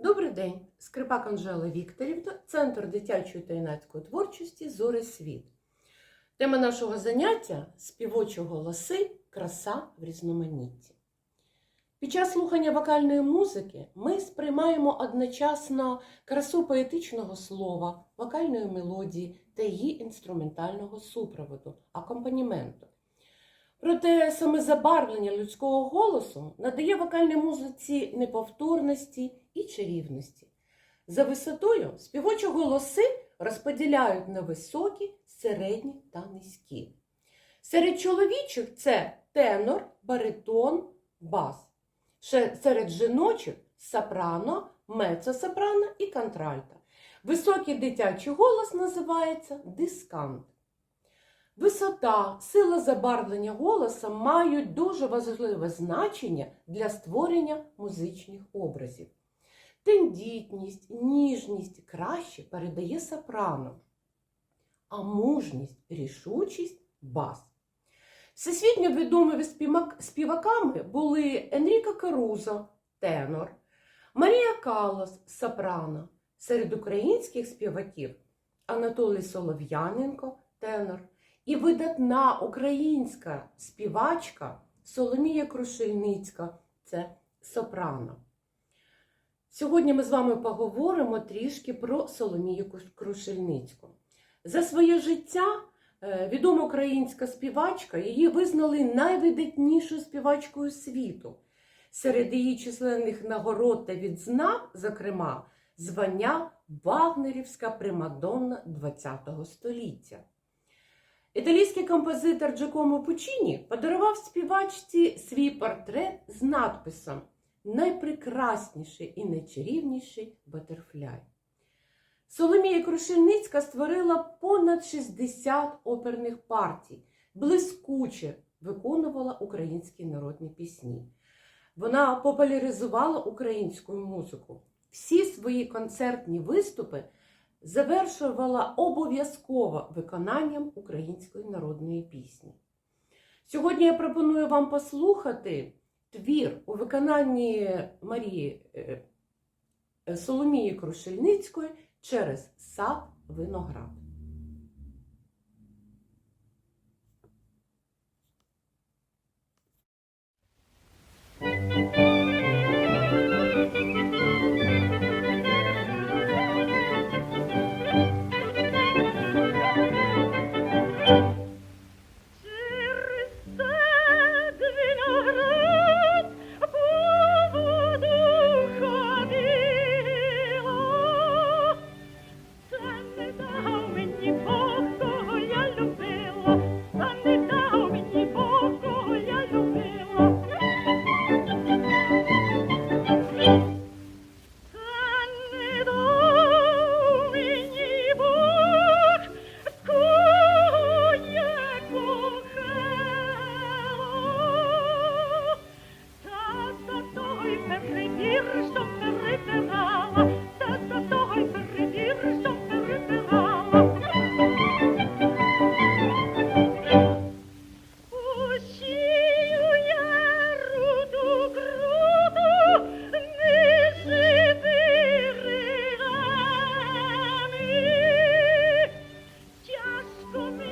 Добрий день! Скрипак Анжела Вікторівна, Центр дитячої та юнацької творчості Зори Світ. Тема нашого заняття співочі голоси, краса в різноманітті. Під час слухання вокальної музики ми сприймаємо одночасно красу поетичного слова, вокальної мелодії та її інструментального супроводу, акомпаніменту. Проте саме забарвлення людського голосу надає вокальній музиці неповторності і чарівності. За висотою співочі голоси розподіляють на високі, середні та низькі. Серед чоловічих це тенор, баритон, бас. Ще Серед жіночих сопрано, мецо-сопрано і контральто. Високий дитячий голос називається дискант. Висота, сила забарвлення голоса мають дуже важливе значення для створення музичних образів. Тендітність, ніжність краще передає сопрано, а мужність, рішучість бас. Всесвітньо відомими співаками були Енріко Карузо, тенор, Марія Калос, сопрано. Серед українських співаків Анатолій Солов'яненко, тенор, і видатна українська співачка Соломія Крушельницька це сопрано. Сьогодні ми з вами поговоримо трішки про Соломію Крушельницьку. За своє життя е, відома українська співачка її визнали найвидатнішою співачкою світу. Серед її численних нагород та відзнак, зокрема, звання Вагнерівська примадонна ХХ століття. Італійський композитор Джакомо Пучіні подарував співачці свій портрет з надписом Найпрекрасніший і найчарівніший батерфляй. Соломія Крушельницька створила понад 60 оперних партій, блискуче виконувала українські народні пісні. Вона популяризувала українську музику. Всі свої концертні виступи завершувала обов'язково виконанням української народної пісні. Сьогодні я пропоную вам послухати твір у виконанні Марії е, е, Соломії Крушельницької через сад виноград. to me.